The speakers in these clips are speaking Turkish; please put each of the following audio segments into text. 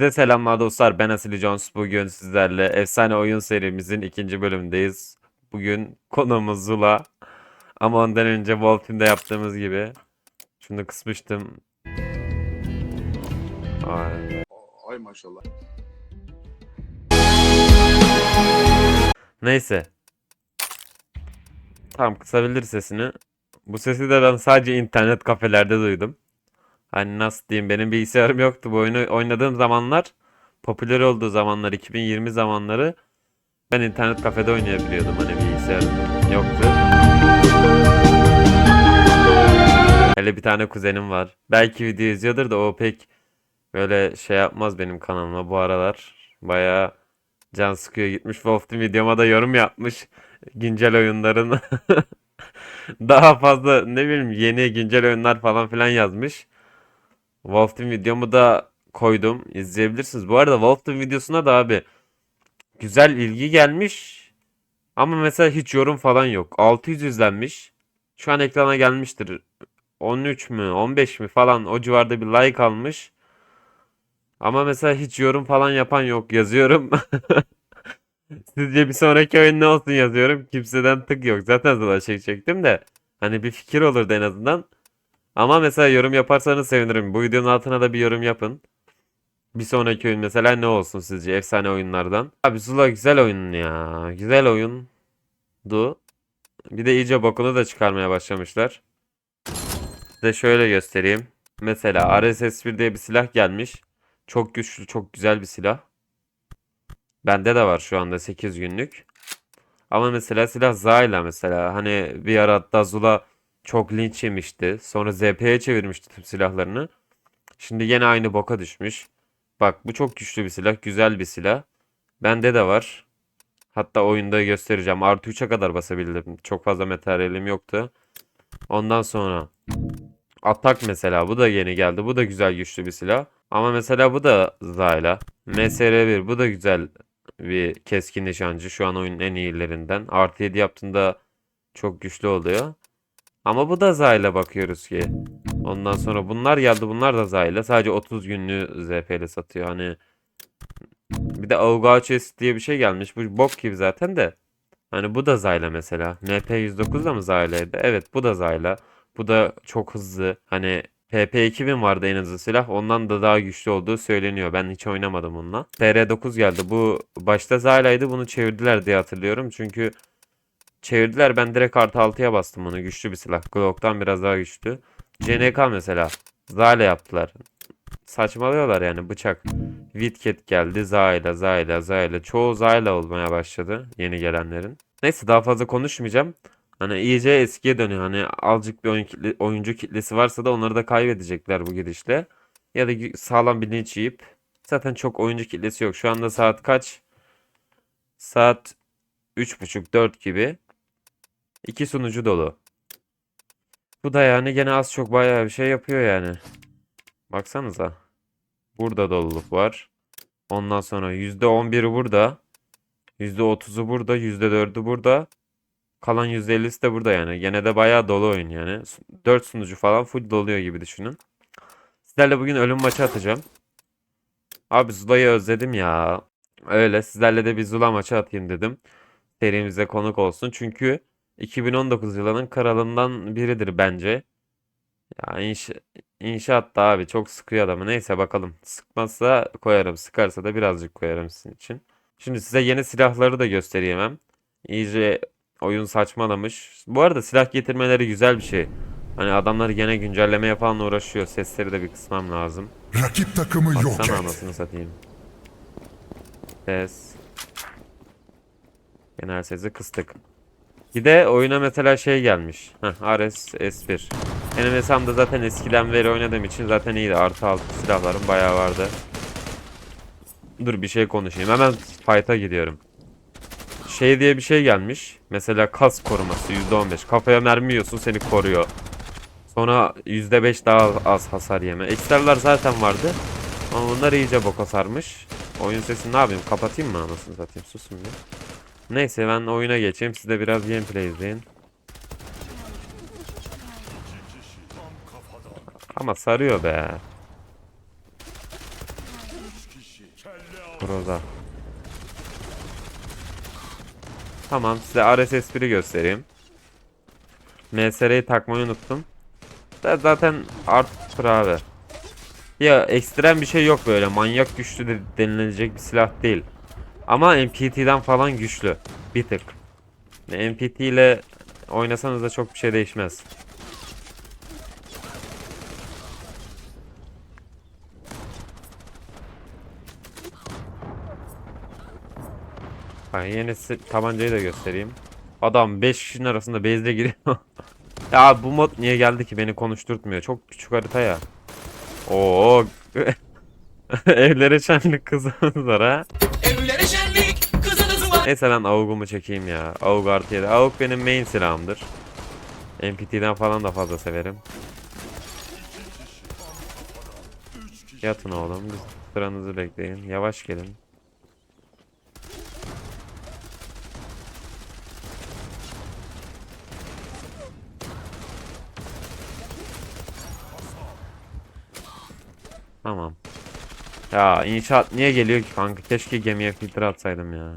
Size selamlar dostlar. Ben Asili Jones. Bugün sizlerle efsane oyun serimizin ikinci bölümündeyiz. Bugün konuğumuz Zula. Ama ondan önce Wolf'inde yaptığımız gibi. Şunu kısmıştım. Ay. Ay maşallah. Neyse. Tamam kısabilir sesini. Bu sesi de ben sadece internet kafelerde duydum. Hani nasıl diyeyim benim bilgisayarım yoktu bu oyunu oynadığım zamanlar popüler olduğu zamanlar 2020 zamanları ben internet kafede oynayabiliyordum hani bilgisayarım yoktu. Hele bir tane kuzenim var. Belki video izliyordur da o pek böyle şey yapmaz benim kanalıma bu aralar. Bayağı can sıkıyor gitmiş Wolf Team videoma da yorum yapmış. Güncel oyunların daha fazla ne bileyim yeni güncel oyunlar falan filan yazmış. Wolf Team videomu da koydum. İzleyebilirsiniz. Bu arada Wolf Team videosuna da abi güzel ilgi gelmiş. Ama mesela hiç yorum falan yok. 600 izlenmiş. Şu an ekrana gelmiştir. 13 mü 15 mi falan o civarda bir like almış. Ama mesela hiç yorum falan yapan yok. Yazıyorum. Sizce bir sonraki oyun ne olsun yazıyorum. Kimseden tık yok. Zaten sana şey çektim de. Hani bir fikir olurdu en azından. Ama mesela yorum yaparsanız sevinirim. Bu videonun altına da bir yorum yapın. Bir sonraki oyun mesela ne olsun sizce efsane oyunlardan? Abi Zula güzel oyun ya. Güzel oyundu. Bir de iyice bokunu da çıkarmaya başlamışlar. Size şöyle göstereyim. Mesela RSS1 diye bir silah gelmiş. Çok güçlü, çok güzel bir silah. Bende de var şu anda 8 günlük. Ama mesela silah Zayla mesela. Hani bir ara hatta Zula çok linç yemişti. Sonra ZP'ye çevirmişti tüm silahlarını. Şimdi yine aynı boka düşmüş. Bak bu çok güçlü bir silah. Güzel bir silah. Bende de var. Hatta oyunda göstereceğim. Artı 3'e kadar basabildim. Çok fazla materyalim yoktu. Ondan sonra Atak mesela. Bu da yeni geldi. Bu da güzel güçlü bir silah. Ama mesela bu da Zayla. MSR1 bu da güzel bir keskin nişancı. Şu an oyunun en iyilerinden. Artı 7 yaptığında çok güçlü oluyor. Ama bu da Zayla bakıyoruz ki. Ondan sonra bunlar geldi. Bunlar da Zayla. Sadece 30 günlüğü ZP ile satıyor. Hani bir de Avga Chest diye bir şey gelmiş. Bu bok gibi zaten de. Hani bu da Zayla mesela. MP109 da mı Zayla'ydı? Evet bu da Zayla. Bu da çok hızlı. Hani PP2000 vardı en hızlı silah. Ondan da daha güçlü olduğu söyleniyor. Ben hiç oynamadım onunla. TR9 geldi. Bu başta Zayla'ydı. Bunu çevirdiler diye hatırlıyorum. Çünkü çevirdiler. Ben direkt artı 6'ya bastım bunu. Güçlü bir silah. Glock'tan biraz daha güçlü. CNK mesela. Zayla yaptılar. Saçmalıyorlar yani bıçak. Witket geldi. Zayla, Zayla, Zayla. Çoğu Zayla olmaya başladı. Yeni gelenlerin. Neyse daha fazla konuşmayacağım. Hani iyice eskiye dönüyor. Hani azıcık bir oyun kitle- oyuncu kitlesi varsa da onları da kaybedecekler bu gidişle. Ya da sağlam bir linç yiyip. Zaten çok oyuncu kitlesi yok. Şu anda saat kaç? Saat 3.30-4 gibi. İki sunucu dolu. Bu da yani gene az çok bayağı bir şey yapıyor yani. Baksanıza. Burada doluluk var. Ondan sonra %11'i burada. %30'u burada. %4'ü burada. Kalan %50'si de burada yani. Gene de bayağı dolu oyun yani. 4 sunucu falan full doluyor gibi düşünün. Sizlerle bugün ölüm maçı atacağım. Abi Zula'yı özledim ya. Öyle sizlerle de bir Zula maçı atayım dedim. Serimize konuk olsun. Çünkü 2019 yılının kralından biridir bence. Ya inş inşaat da abi çok sıkıyor adamı. Neyse bakalım. Sıkmazsa koyarım. Sıkarsa da birazcık koyarım sizin için. Şimdi size yeni silahları da göstereyim hem. İyice oyun saçmalamış. Bu arada silah getirmeleri güzel bir şey. Hani adamlar gene güncelleme falan uğraşıyor. Sesleri de bir kısmam lazım. Rakip takımı yok Baksana et. anasını satayım. Ses. Genel sesi kıstık. Bir de oyuna mesela şey gelmiş. Heh, Ares S1. Benim hesabımda zaten eskiden beri oynadığım için zaten iyiydi. Artı altı silahlarım bayağı vardı. Dur bir şey konuşayım. Hemen fight'a gidiyorum. Şey diye bir şey gelmiş. Mesela kas koruması %15. Kafaya mermi yiyorsun seni koruyor. Sonra %5 daha az hasar yeme. Ekstralar zaten vardı. Ama bunlar iyice boka sarmış. Oyun sesini ne yapayım? Kapatayım mı anasını satayım? Susun bir. Neyse ben oyuna geçeyim. Siz de biraz gameplay izleyin. Ama sarıyor be. Groza. Tamam size RSS1'i göstereyim. MSR'yi takmayı unuttum. Zaten artır abi. Ya ekstrem bir şey yok böyle. Manyak güçlü de denilecek bir silah değil. Ama MPT'den falan güçlü. Bir tık. MPT ile oynasanız da çok bir şey değişmez. Ben yenisi tabancayı da göstereyim. Adam 5 kişinin arasında base'de giriyor. ya bu mod niye geldi ki beni konuşturtmuyor. Çok küçük harita ya. Oo. Evlere şenlik kızımız var ha. Neyse ben AUG'umu çekeyim ya. AUG artı 7. AUG benim main silahımdır. MPT'den falan da fazla severim. Yatın oğlum. Biz sıranızı bekleyin. Yavaş gelin. Tamam. Ya inşaat niye geliyor ki kanka? Keşke gemiye filtre atsaydım ya.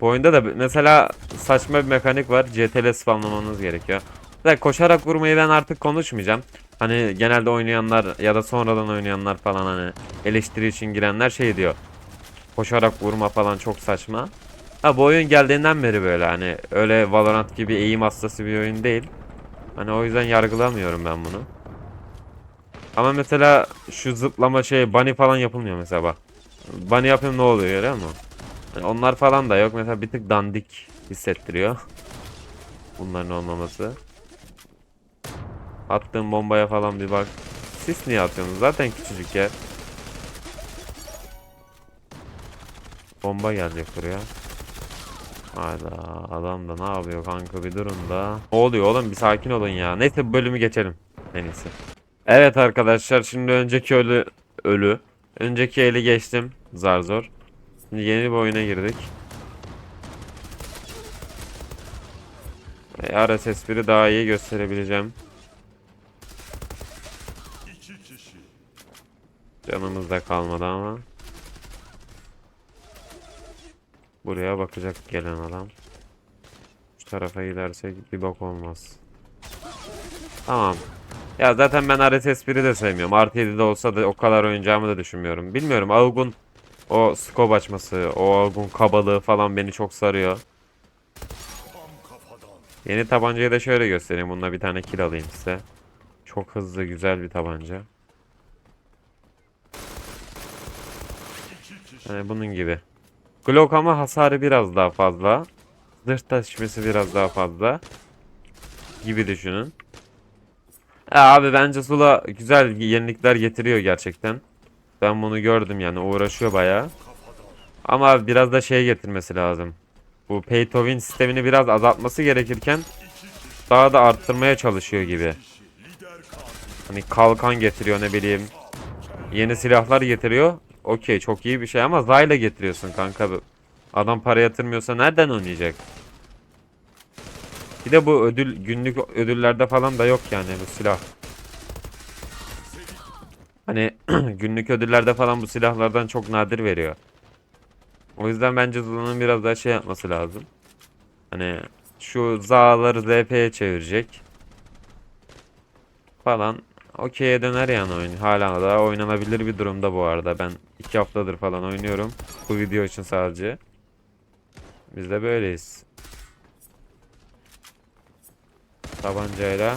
Bu oyunda da mesela saçma bir mekanik var. CTRL spamlamanız gerekiyor. Mesela koşarak vurmayı ben artık konuşmayacağım. Hani genelde oynayanlar ya da sonradan oynayanlar falan hani eleştiri için girenler şey diyor. Koşarak vurma falan çok saçma. Ha bu oyun geldiğinden beri böyle hani öyle Valorant gibi eğim hastası bir oyun değil. Hani o yüzden yargılamıyorum ben bunu. Ama mesela şu zıplama şey bunny falan yapılmıyor mesela bak. Bunny yapıyorum ne oluyor görüyor musun? Yani onlar falan da yok. Mesela bir tık dandik hissettiriyor. Bunların olmaması. Attığım bombaya falan bir bak. Siz niye atıyorsunuz? Zaten küçücük yer. Bomba gelecek buraya. Hayda adam da ne yapıyor kanka bir durun da. Ne oluyor oğlum bir sakin olun ya. Neyse bu bölümü geçelim. En iyisi. Evet arkadaşlar şimdi önceki ölü ölü. Önceki eli geçtim zar zor. Yeni bir oyuna girdik. Ve RSS1'i daha iyi gösterebileceğim. Canımız da kalmadı ama. Buraya bakacak gelen adam. Şu tarafa gidersek bir bok olmaz. Tamam. Ya zaten ben RSS1'i de sevmiyorum. Artı 7'de olsa da o kadar oynayacağımı da düşünmüyorum. Bilmiyorum Augun o scope açması, o Augun kabalığı falan beni çok sarıyor. Yeni tabancayı da şöyle göstereyim. Bununla bir tane kill alayım size. Çok hızlı güzel bir tabanca. Yani bunun gibi. Glock ama hasarı biraz daha fazla. Zırh taşıması biraz daha fazla. Gibi düşünün. Ya abi bence Sula güzel yenilikler getiriyor gerçekten. Ben bunu gördüm yani uğraşıyor bayağı. Ama biraz da şey getirmesi lazım. Bu pay to win sistemini biraz azaltması gerekirken daha da arttırmaya çalışıyor gibi. Hani kalkan getiriyor ne bileyim. Yeni silahlar getiriyor. Okey çok iyi bir şey ama Zayla getiriyorsun kanka. Adam para yatırmıyorsa nereden oynayacak? Bir de bu ödül günlük ödüllerde falan da yok yani bu silah. Hani günlük ödüllerde falan bu silahlardan çok nadir veriyor. O yüzden bence Zula'nın biraz daha şey yapması lazım. Hani şu Za'ları ZP'ye çevirecek. Falan. Okey'e döner yani oyun. Hala da oynanabilir bir durumda bu arada. Ben iki haftadır falan oynuyorum. Bu video için sadece. Biz de böyleyiz. Tabancayla.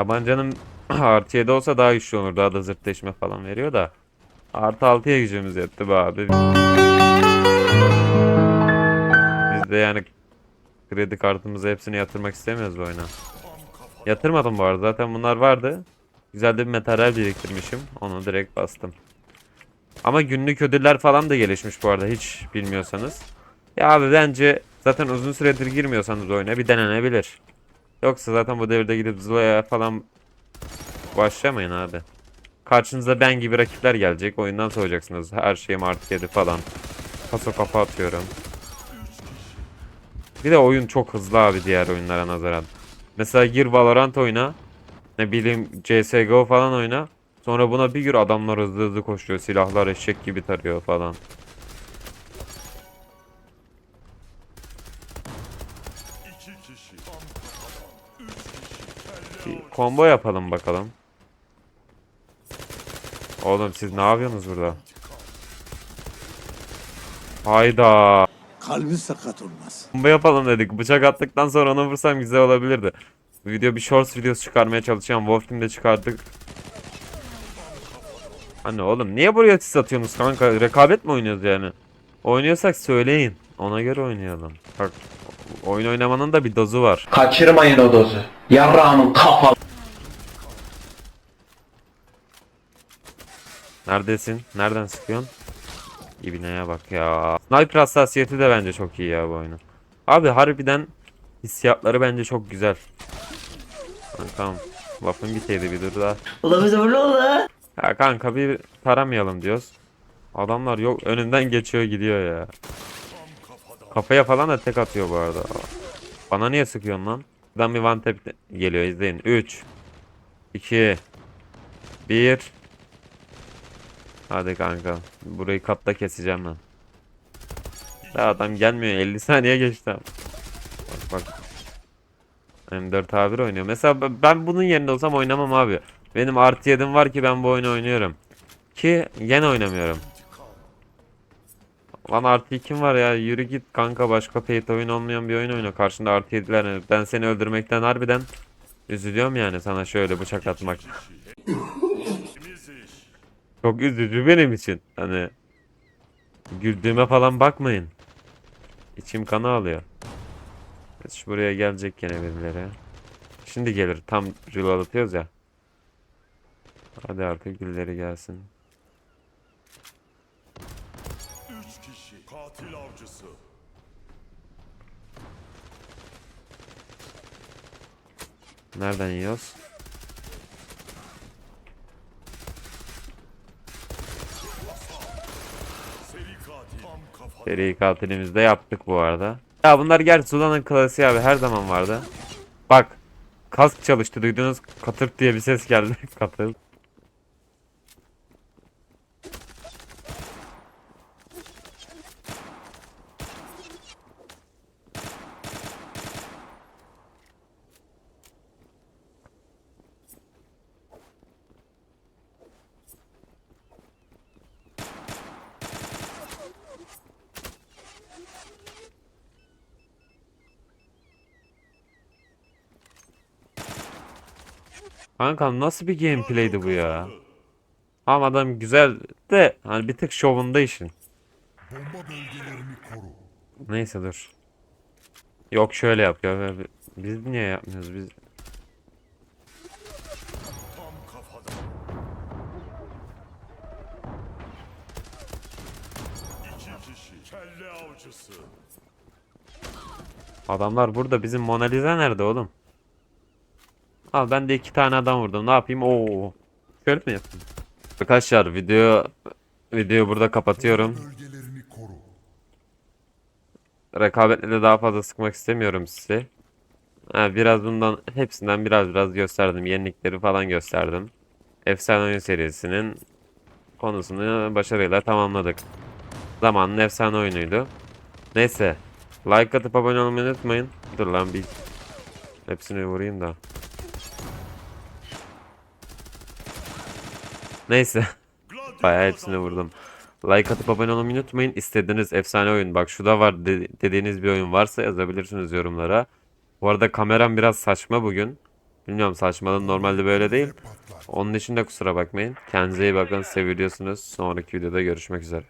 Tabancanın artı 7 olsa daha güçlü olur. Daha da zırt deşme falan veriyor da. Artı 6'ya gücümüz yetti be abi. Biz de yani kredi kartımızı hepsini yatırmak istemiyoruz bu oyuna. Yatırmadım bu arada. Zaten bunlar vardı. Güzel de bir materyal biriktirmişim. Onu direkt bastım. Ama günlük ödüller falan da gelişmiş bu arada hiç bilmiyorsanız. Ya abi bence zaten uzun süredir girmiyorsanız oyuna bir denenebilir. Yoksa zaten bu devirde gidip Zula'ya falan başlamayın abi. Karşınıza ben gibi rakipler gelecek. Oyundan soğuyacaksınız. Her şeyim artı 7 falan. Paso kafa atıyorum. Bir de oyun çok hızlı abi diğer oyunlara nazaran. Mesela gir Valorant oyna. Ne bileyim CSGO falan oyna. Sonra buna bir gir adamlar hızlı hızlı koşuyor. Silahlar eşek gibi tarıyor falan. Combo yapalım bakalım. Oğlum siz ne yapıyorsunuz burada? Hayda. Kalbi sakat olmaz. Combo yapalım dedik. Bıçak attıktan sonra onu vursam güzel olabilirdi. Bu video bir shorts videosu çıkarmaya çalışacağım. Wolf Team'de çıkardık. Anne oğlum niye buraya siz atıyorsunuz kanka? Rekabet mi oynuyoruz yani? Oynuyorsak söyleyin. Ona göre oynayalım. Bak oyun oynamanın da bir dozu var. Kaçırmayın o dozu. Yarrağımın kafalı. Neredesin? Nereden sıkıyorsun? İbneye bak ya. Sniper hassasiyeti de bence çok iyi ya bu oyunun. Abi harbiden hissiyatları bence çok güzel. Ha, tamam. Lafın biteydi bir dur daha. Ulan bize böyle oldu. Ya kanka bir taramayalım diyoruz. Adamlar yok önünden geçiyor gidiyor ya. Kafaya falan da tek atıyor bu arada. Bana niye sıkıyorsun lan? Buradan bir one tap geliyor izleyin. 3 2 1 Hadi kanka. Burayı katta keseceğim ben. Ya adam gelmiyor. 50 saniye geçti. Bak bak. M4 A1 oynuyor. Mesela ben bunun yerinde olsam oynamam abi. Benim artı 7'm var ki ben bu oyunu oynuyorum. Ki yine oynamıyorum. Lan artı 2'm var ya yürü git kanka başka paid oyun olmayan bir oyun oyna. Karşında artı 7'ler ben seni öldürmekten harbiden üzülüyorum yani sana şöyle bıçak atmak. Çok üzücü benim için. Hani güldüğüme falan bakmayın. İçim kanı alıyor. Evet, şu buraya gelecek gene birileri. Şimdi gelir. Tam reload atıyoruz ya. Hadi artık gülleri gelsin. Üç kişi katil avcısı. Nereden yiyoruz? Seri katil. Tam kafa. Seri katilimizi de yaptık bu arada. Ya bunlar gerçi Zula'nın klasiği abi her zaman vardı. Bak. Kask çalıştı duydunuz katırt diye bir ses geldi. Katırt. Kanka nasıl bir gameplay'di bu ya? Ama adam güzel de hani bir tık şovunda işin. Neyse dur. Yok şöyle yapıyor. Biz niye yapmıyoruz biz? Adamlar burada. Bizim Mona Lisa nerede oğlum? Al ben de iki tane adam vurdum. Ne yapayım? Oo. Şöyle mi yapayım? Arkadaşlar video videoyu burada kapatıyorum. Rekabetle de daha fazla sıkmak istemiyorum sizi. Ha, biraz bundan hepsinden biraz biraz gösterdim. Yenilikleri falan gösterdim. Efsane oyun serisinin konusunu başarıyla tamamladık. Zamanın efsane oyunuydu. Neyse. Like atıp abone olmayı unutmayın. Dur lan bir hepsini vurayım da. Neyse. Bayağı hepsini vurdum. Like atıp abone olmayı unutmayın. İstediğiniz efsane oyun. Bak şu da var de- dediğiniz bir oyun varsa yazabilirsiniz yorumlara. Bu arada kameram biraz saçma bugün. Bilmiyorum saçmalığım normalde böyle değil. Onun için de kusura bakmayın. Kendinize iyi bakın. Seviyorsunuz. Sonraki videoda görüşmek üzere.